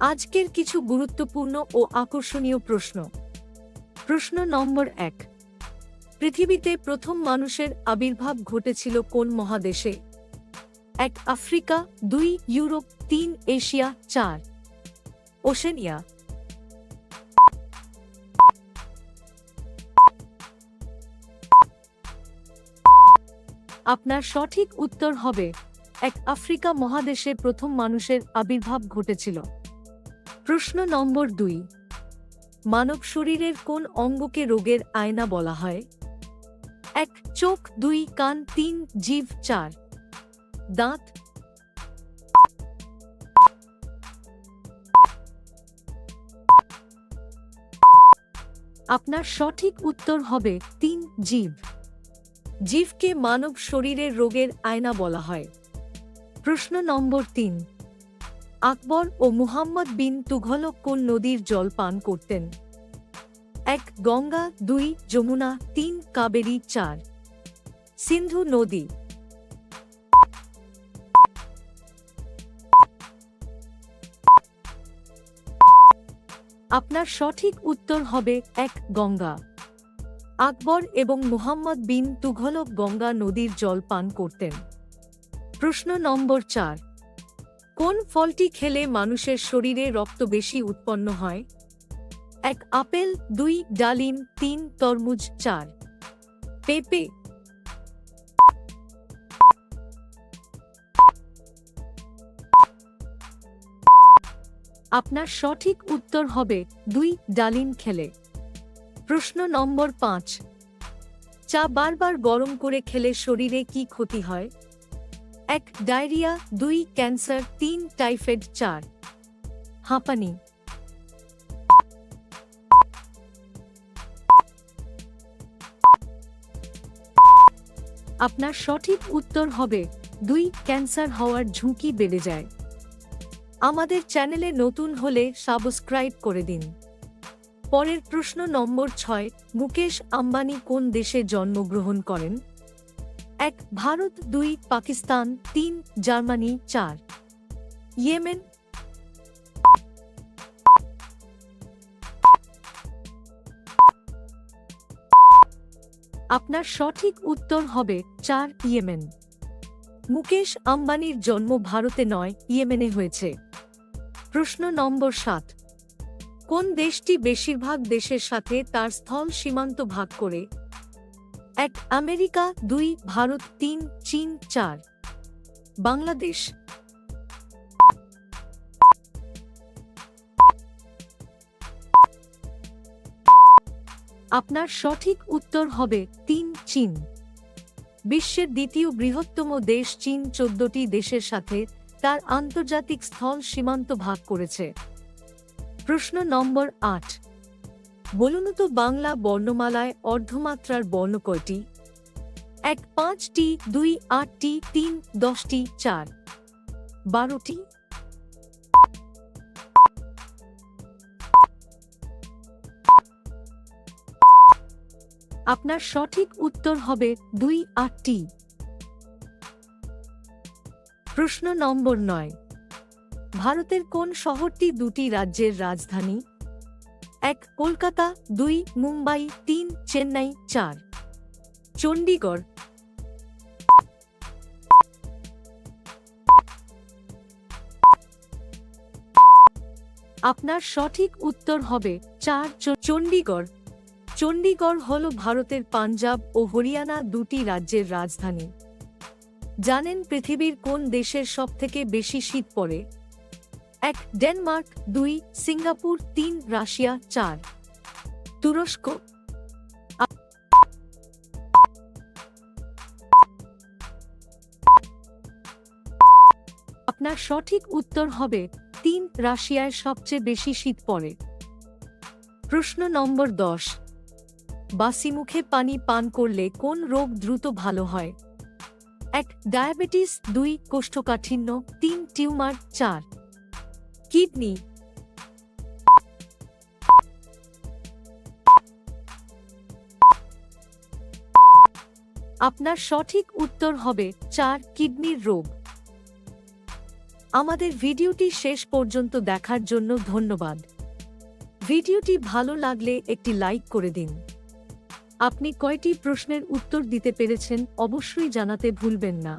আজকের কিছু গুরুত্বপূর্ণ ও আকর্ষণীয় প্রশ্ন। প্রশ্ন নম্বর এক। পৃথিবীতে প্রথম মানুষের আবির্ভাব ঘটেছিল কোন মহাদেশে? এক আফ্রিকা, দুই ইউরোপ, তিন এশিয়া, চার। ওশেনিয়া। আপনার সঠিক উত্তর হবে, এক আফ্রিকা মহাদেশে প্রথম মানুষের আবির্ভাব ঘটেছিল। প্রশ্ন নম্বর দুই। মানব শরীরের কোন অঙ্গকে রোগের আয়না বলা হয়? এক, চোখ, দুই, কান, তিন, জিভ, চার। দাঁত। আপনার সঠিক উত্তর হবে তিন জীব জীবকে মানব শরীরের রোগের আয়না বলা হয়। প্রশ্ন নম্বর তিন। আকবর ও মুহাম্মদ বিন তুঘলক কোন নদীর জল পান করতেন। এক গঙ্গা, দুই যমুনা, তিন কাবেরী, চার। সিন্ধু নদী। আপনার সঠিক উত্তর হবে এক গঙ্গা। আকবর এবং মুহাম্মদ বিন তুঘলক গঙ্গা নদীর জল পান করতেন। প্রশ্ন নম্বর চার। কোন ফলটি খেলে মানুষের শরীরে রক্ত বেশি উৎপন্ন হয়? এক আপেল, দুই ডালিম, তিন তরমুজ, চার। পেঁপে। আপনার সঠিক উত্তর হবে, দুই ডালিম খেলে। প্রশ্ন নম্বর পাঁচ। চা বারবার গরম করে খেলে শরীরে কি ক্ষতি হয়? এক ডায়রিয়া, দুই ক্যান্সার, তিন টাইফয়েড, চার। হাঁপানি। আপনার সঠিক উত্তর হবে, দুই ক্যান্সার হওয়ার ঝুঁকি বেড়ে যায়। আমাদের চ্যানেলে নতুন হলে সাবস্ক্রাইব করে দিন। পরের প্রশ্ন নম্বর ছয়, মুকেশ আম্বানি কোন দেশে জন্মগ্রহণ করেন? এক, ভারত, দুই, পাকিস্তান, তিন, জার্মানি, চার। ইয়েমেন? আপনার সঠিক উত্তর হবে চার, ইয়েমেন। মুকেশ আম্বানির জন্ম ভারতে নয়, ইয়েমেনে হয়েছে। প্রশ্ন নম্বর সাত। কোন দেশটি বেশিরভাগ দেশের সাথে তার স্থল সীমান্ত ভাগ করে এক, আমেরিকা, দুই, ভারত, তিন, চীন, চার। বাংলাদেশ। আপনার সঠিক উত্তর হবে তিন, চীন। বিশ্বের দ্বিতীয় বৃহত্তম দেশ চীন চোদ্দটি দেশের সাথে তার আন্তর্জাতিক স্থল সীমান্ত ভাগ করেছে। প্রশ্ন নম্বর আট। বলুন তো বাংলা বর্ণমালায় অর্ধমাত্রার বর্ণ কয়টি? এক, পাঁচটি, দুই, আটটি, তিন, দশটি, চার। বারোটি। আপনার সঠিক উত্তর হবে দুই, আটটি। প্রশ্ন নম্বর নয়। ভারতের কোন শহরটি দুটি রাজ্যের রাজধানী? এক কলকাতা, দুই মুম্বাই, তিন চেন্নাই, চার। চণ্ডীগড় আপনার সঠিক উত্তর হবে চার চণ্ডীগড় চণ্ডীগড় হল ভারতের পাঞ্জাব ও হরিয়ানা দুটি রাজ্যের রাজধানী। জানেন পৃথিবীর কোন দেশের সবথেকে বেশি শীত পড়ে? এক ডেনমার্ক, দুই সিঙ্গাপুর, তিন রাশিয়া, চার। তুরস্ক। আপনার সঠিক উত্তর হবে তিন রাশিয়ায় সবচেয়ে বেশি শীত পড়ে। প্রশ্ন নম্বর দশ। বাসি মুখে পানি পান করলে কোন রোগ দ্রুত ভালো হয়? এক ডায়াবেটিস, দুই কোষ্ঠকাঠিন্য, তিন টিউমার, চার। কিডনি। আপনার সঠিক উত্তর হবে চার কিডনির রোগ। আমাদের ভিডিওটি শেষ পর্যন্ত দেখার জন্য ধন্যবাদ। ভিডিওটি ভালো লাগলে একটি লাইক করে দিন। আপনি কয়টি প্রশ্নের উত্তর দিতে পেরেছেন অবশ্যই জানাতে ভুলবেন না।